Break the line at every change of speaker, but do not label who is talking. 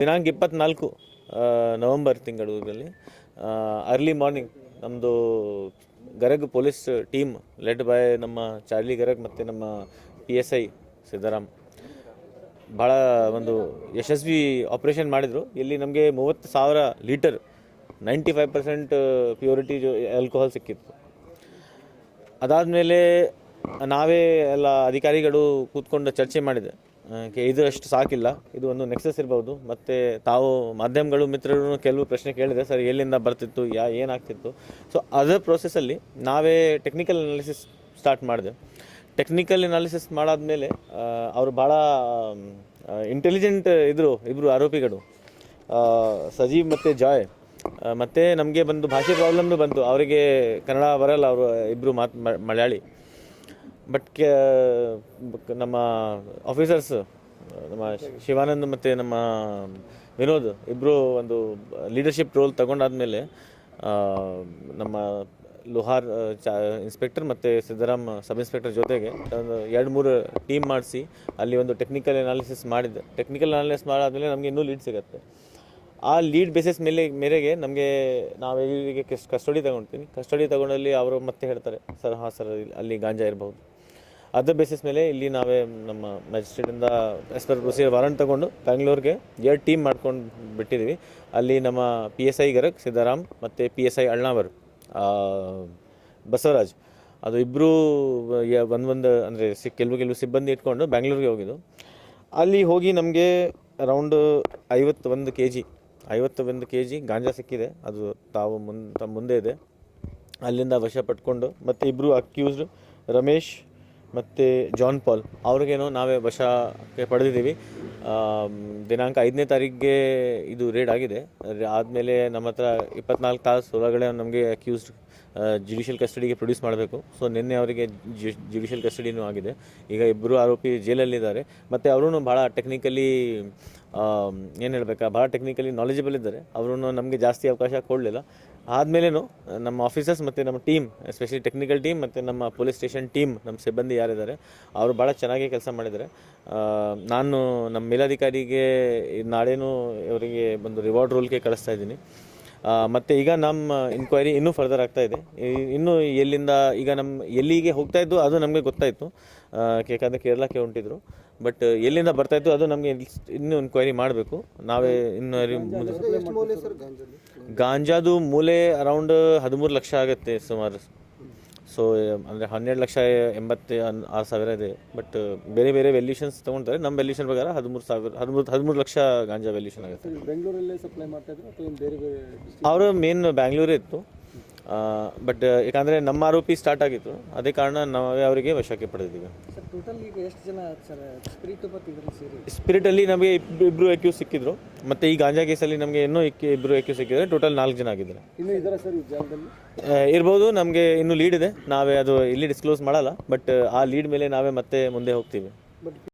ದಿನಾಂಕ ಇಪ್ಪತ್ನಾಲ್ಕು ನವೆಂಬರ್ ತಿಂಗಳಲ್ಲಿ ಅರ್ಲಿ ಮಾರ್ನಿಂಗ್ ನಮ್ಮದು Garag police team led by ನಮ್ಮ ಚಾರ್ಲಿ ಗರಗ್ ಮತ್ತು ನಮ್ಮ ಪಿ ಎಸ್ ಐ ಸಿದ್ದರಾಮ್ ಭಾಳ ಒಂದು ಯಶಸ್ವಿ ಆಪ್ರೇಷನ್ ಮಾಡಿದರು. ಇಲ್ಲಿ ನಮಗೆ ಮೂವತ್ತು ಸಾವಿರ litre ninety five percent purity alcohol ಸಿಕ್ಕಿತ್ತು. ಅದಾದಮೇಲೆ ನಾವೇ ಎಲ್ಲ ಅಧಿಕಾರಿಗಳು ಕೂತ್ಕೊಂಡು ಚರ್ಚೆ ಮಾಡಿದೆ. ಇದು ಅಷ್ಟು ಸಾಕಿಲ್ಲ. ಇದು ಒಂದು ನೆಕ್ಸಸ್ ಇರ್ಬೋದು. ಮತ್ತು ತಾವು ಮಾಧ್ಯಮಗಳು ಮಿತ್ರರು ಕೆಲವು ಪ್ರಶ್ನೆ ಕೇಳಿದೆ. ಸರ್, ಎಲ್ಲಿಂದ ಬರ್ತಿತ್ತು, ಯಾ ಏನಾಗ್ತಿತ್ತು? ಸೊ ಅದರ ಪ್ರೊಸೆಸಲ್ಲಿ ನಾವೇ ಟೆಕ್ನಿಕಲ್ ಅನಾಲಿಸಿಸ್ ಸ್ಟಾರ್ಟ್ ಮಾಡಿದೆ. ಟೆಕ್ನಿಕಲ್ ಅನಾಲಿಸಿಸ್ ಮಾಡಾದ್ಮೇಲೆ ಮೇಲೆ ಅವರು ಭಾಳ ಇಂಟೆಲಿಜೆಂಟ್ ಇದ್ದರು ಇಬ್ಬರು ಆರೋಪಿಗಳು. ಸಜೀವ್ ಮತ್ತು ಜಾಯ್. ಮತ್ತು ನಮಗೆ ಬಂದು ಭಾಷೆ ಪ್ರಾಬ್ಲಮ್ನು ಬಂತು. ಅವರಿಗೆ ಕನ್ನಡ ಬರಲ್ಲ, ಅವರು ಇಬ್ಬರು ಮಾತು ಮಲಯಾಳಿ. ಬಟ್ ಕೆ ಬಕ್- ನಮ್ಮ ಆಫೀಸರ್ಸ್ ನಮ್ಮ ಶಿವಾನಂದ್ ಮತ್ತು ನಮ್ಮ ವಿನೋದ್ ಇಬ್ಬರು ಒಂದು ಲೀಡರ್ಶಿಪ್ ರೋಲ್ ತಗೊಂಡಾದ್ಮೇಲೆ ನಮ್ಮ ಲೋಹಾರ್ ಚಾ ಇನ್ಸ್ಪೆಕ್ಟರ್ ಮತ್ತು ಸಿದ್ದರಾಮ್ ಸಬ್ ಇನ್ಸ್ಪೆಕ್ಟರ್ ಜೊತೆಗೆ, ಒಂದು ಎರಡು ಮೂರು ಟೀಮ್ ಮಾಡಿಸಿ, ಅಲ್ಲಿ ಒಂದು ಟೆಕ್ನಿಕಲ್ ಅನಾಲಿಸಿಸ್ ಮಾಡಿದ್ದೆ ಟೆಕ್ನಿಕಲ್ ಅನಾಲಿಸಿಸ್ ಮಾಡಾದಮೇಲೆ ನಮಗೆ ಇನ್ನೂ ಲೀಡ್ ಸಿಗುತ್ತೆ. ಆ ಲೀಡ್ ಬೇಸಿಸ್ ಮೇಲೆ, ಮೇರೆಗೆ ನಮಗೆ ನಾವು ಕಸ್ಟಡಿ ತಗೊಳ್ತೀನಿ ಕಸ್ಟಡಿ ತಗೊಂಡಲ್ಲಿ ಅವರು ಮತ್ತೆ ಹೇಳ್ತಾರೆ, ಸರ್, ಹಾಂ, ಸರ್ ಅಲ್ಲಿ ಗಾಂಜಾ ಇರಬಹುದು. ಅದ್ರ ಬೇಸಿಸ್ ಮೇಲೆ ಇಲ್ಲಿ ನಾವೇ ನಮ್ಮ ಮ್ಯಾಜಿಸ್ಟ್ರೇಟಿಂದ ಎಸ್ ಪರ್ ಪ್ರೊಸೀಜರ್ ವಾರಂಟ್ ತಗೊಂಡು ಬೆಂಗಳೂರಿಗೆ ಎರಡು ಟೀಮ್ ಮಾಡ್ಕೊಂಡು ಬಿಟ್ಟಿದ್ದೀವಿ ಅಲ್ಲಿ ನಮ್ಮ P S I Garag Siddaram ಮತ್ತು P S I Alnavar Basavaraj. ಅದು ಇಬ್ಬರು ಒಂದೊಂದು, ಅಂದರೆ ಸಿ, ಕೆಲವು ಕೆಲವು ಸಿಬ್ಬಂದಿ ಇಟ್ಕೊಂಡು ಬ್ಯಾಂಗ್ಳೂರಿಗೆ ಹೋಗಿದ್ದು. ಅಲ್ಲಿ ಹೋಗಿ ನಮಗೆ ಅರೌಂಡ್ ಐವತ್ತೊಂದು ಕೆ ಜಿ ಐವತ್ತೊಂದು ಕೆ ಜಿ ಗಾಂಜಾ ಸಿಕ್ಕಿದೆ. ಅದು ತಾವು ಮುಂದೆ ತಮ್ಮ ಮುಂದೆ ಇದೆ. ಅಲ್ಲಿಂದ ವಶ ಪಟ್ಕೊಂಡು ಮತ್ತು ಇಬ್ಬರು ಅಕ್ಯೂಸ್ಡ್ ರಮೇಶ್ ಮತ್ತು ಜಾನ್ ಪಾಲ್ ಅವ್ರಿಗೇನು ನಾವೇ ವಶಕ್ಕೆ ಪಡೆದಿದ್ದೀವಿ. ದಿನಾಂಕ ಐದನೇ ತಾರೀಕಿಗೆ ಇದು ರೇಡ್ ಆಗಿದೆ. ಆದಮೇಲೆ ನಮ್ಮ ಹತ್ರ ಇಪ್ಪತ್ನಾಲ್ಕು ತಾಸು ಒಳಗಡೆ ನಮಗೆ ಅಕ್ಯೂಸ್ಡ್ ಜುಡಿಷಿಯಲ್ ಕಸ್ಟಡಿಗೆ ಪ್ರೊಡ್ಯೂಸ್ ಮಾಡಬೇಕು. ಸೊ ನಿನ್ನೆ ಅವರಿಗೆ ಜುಡಿಷಿಯಲ್ ಕಸ್ಟಡಿನೂ ಆಗಿದೆ. ಈಗ ಇಬ್ಬರು ಆರೋಪಿ ಜೈಲಲ್ಲಿದ್ದಾರೆ. ಮತ್ತು ಅವರು ಭಾಳ ಟೆಕ್ನಿಕಲಿ ಏನು ಹೇಳಬೇಕಾ ಭಾಳ ಟೆಕ್ನಿಕಲಿ ನಾಲೆಜಬಲ್ ಇದ್ದಾರೆ. ಅವರನ್ನು ನಮಗೆ ಜಾಸ್ತಿ ಅವಕಾಶ ಕೊಡಲಿಲ್ಲ. ಆದಮೇಲೇನು, ನಮ್ಮ ಆಫೀಸರ್ಸ್ ಮತ್ತು ನಮ್ಮ ಟೀಮ್ ಎಸ್ಪೆಷಲಿ ಟೆಕ್ನಿಕಲ್ ಟೀಮ್ ಮತ್ತು ನಮ್ಮ ಪೊಲೀಸ್ ಸ್ಟೇಷನ್ ಟೀಮ್ ನಮ್ಮ ಸಿಬ್ಬಂದಿ ಯಾರಿದ್ದಾರೆ, ಅವರು ಭಾಳ ಚೆನ್ನಾಗಿ ಕೆಲಸ ಮಾಡಿದ್ದಾರೆ. ನಾನು ನಮ್ಮ ಮೇಲಾಧಿಕಾರಿಗೆ ನಾಳೆನೂ ಇವರಿಗೆ ಒಂದು ರಿವಾರ್ಡ್ ರೋಲ್ಗೆ ಕಳಿಸ್ತಾ ಇದ್ದೀನಿ. ಮತ್ತೆ ಈಗ ನಮ್ಮ ಇನ್ಕ್ವೈರಿ ಇನ್ನೂ ಫರ್ದರ್ ಆಗ್ತಾ ಇದೆ. ಇನ್ನೂ ಎಲ್ಲಿಂದ ಈಗ ನಮ್ಮ ಎಲ್ಲಿಗೆ ಹೋಗ್ತಾ ಇದ್ದು ಅದು ನಮಗೆ ಗೊತ್ತಾಯಿತು. ಯಾಕಂದರೆ ಕೇರಳಕ್ಕೆ ಹೊಂಟಿದ್ರು. ಬಟ್ ಎಲ್ಲಿಂದ ಬರ್ತಾ ಇತ್ತು ಅದು ನಮಗೆ ಇನ್ನೂ ಇನ್ಕ್ವೈರಿ ಮಾಡಬೇಕು. ನಾವೇ ಇನ್ನು ಗಾಂಜಾದು ಮೂಲೆ ಅರೌಂಡ್ ಹದಿಮೂರು ಲಕ್ಷ ಆಗುತ್ತೆ ಸುಮಾರು. ಸೊ ಅಂದರೆ ಹನ್ನೆರಡು ಲಕ್ಷ ಎಂಬತ್ತು ಆರು ಸಾವಿರ ಇದೆ. ಬಟ್ ಬೇರೆ ಬೇರೆ ವ್ಯಾಲ್ಯೂಷನ್ಸ್ ತೊಗೊಳ್ತಾರೆ ನಮ್ಮ ವ್ಯಾಲ್ಯೂಷನ್ ಪ್ರಕಾರ ಹದಿಮೂರು ಸಾವಿರ ಹದಿಮೂರು ಹದಿಮೂರು ಲಕ್ಷ ಗಾಂಜಾ ವ್ಯಾಲ್ಯೂಷನ್ ಆಗುತ್ತೆ.
ಬೆಂಗಳೂರಲ್ಲೇ ಸಪ್ಲೈ
ಅವರು ಮೇನ್ ಬ್ಯಾಂಗ್ಳೂರೇ ಇತ್ತು. ಬಟ್ ಯಾಕಂದರೆ ನಮ್ಮ ಆರೋಪಿ ಸ್ಟಾರ್ಟ್ ಆಗಿತ್ತು. ಅದೇ ಕಾರಣ ನಾವೇ ಅವರಿಗೆ ವಶಕ್ಕೆ ಪಡೆದಿದ್ದೀವಿ. ಸ್ಪಿರಿಟಲ್ಲಿ ನಮಗೆ ಇಬ್ಬರು ಅಕ್ಯೂಸ್ ಸಿಕ್ಕಿದ್ರು. ಮತ್ತು ಈ ಗಾಂಜಾ ಕೇಸಲ್ಲಿ ನಮಗೆ ಇನ್ನೂ ಇಬ್ಬರು ಎಕ್ಯೂಸ್ ಸಿಕ್ಕಿದ್ರೆ ಟೋಟಲ್ ನಾಲ್ಕು ಜನ ಆಗಿದ್ದಾರೆ.
ಇನ್ನೂ ಇದ್ದಾರೆ ಸರ್ ಈ ಜಾಗದಲ್ಲಿ?
ಆ, ಇರ್ಬೋದು ನಮಗೆ ಇನ್ನು ಲೀಡ್ ಇದೆ. ನಾವೇ ಅದು ಇಲ್ಲಿ ಡಿಸ್ಕ್ಲೋಸ್ ಮಾಡಲ್ಲ ಬಟ್ ಆ ಲೀಡ್ ಮೇಲೆ ನಾವೇ ಮತ್ತೆ ಮುಂದೆ ಹೋಗ್ತೀವಿ.